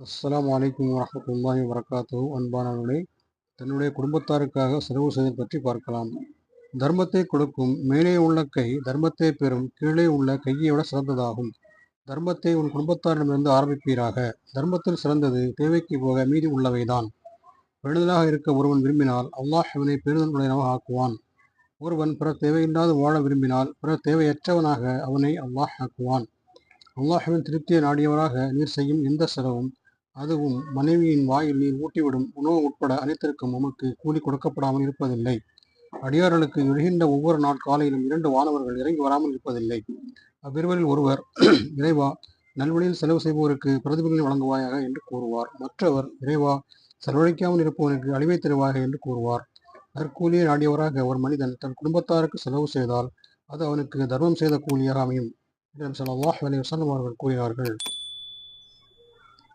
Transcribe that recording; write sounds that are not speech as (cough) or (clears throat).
அஸ்லாம் வலைக்கம் வரமத்துல்லாஹி வரகாத்து அன்பானவர்களே தன்னுடைய குடும்பத்தாருக்காக செலவு செய்தல் பற்றி பார்க்கலாம். தர்மத்தை கொடுக்கும் மேலே உள்ள கை தர்மத்தை பெறும் கீழே உள்ள கையை விட சிறந்ததாகும். தர்மத்தை உன் குடும்பத்தாரிடமிருந்து ஆரம்பிப்பீராக. தர்மத்தில் சிறந்தது தேவைக்கு போக மீதி உள்ளவைதான். பெறுதலாக இருக்க ஒருவன் விரும்பினால் அல்லாஹ் அவனை பெறுதலுடையனவாக ஆக்குவான். ஒருவன் பிற தேவையில்லாது வாழ விரும்பினால் பிற தேவையற்றவனாக அவனை அல்லாஹ் ஆக்குவான். அல்லாஹ்வின் திருப்தியை நாடியவராக நீர் செய்யும் எந்த செலவும் அதுவும் மனைவியின் வாயில் நீர் ஊட்டிவிடும். உணவு உட்பட அனைத்திற்கும் உமக்கு கூலி கொடுக்கப்படாமல் இருப்பதில்லை. அடியார்களுக்கு எழுகின்ற ஒவ்வொரு நாள் காலையிலும் இரண்டு வானவர்கள் இறங்கி வராமல் இருப்பதில்லை. அவ்விருவரில் ஒருவர் (clears throat) இறைவா நல்வழியில் செலவு செய்பவருக்கு பிரதிபலனை வழங்குவாயாக என்று கூறுவார். மற்றவர் இறைவா செலவழிக்காமல் இருப்பவனுக்கு அழிவை தருவாயாக என்று கூறுவார். நற்கூலியை நாடியவராக ஒரு மனிதன் தன் குடும்பத்தாருக்கு செலவு செய்தால் அது அவனுக்கு தர்மம் செய்த கூலியாக அமையும். என்று ஸல்லல்லாஹு அலைஹி வஸல்லம் அவர்கள் கூறினார்கள்.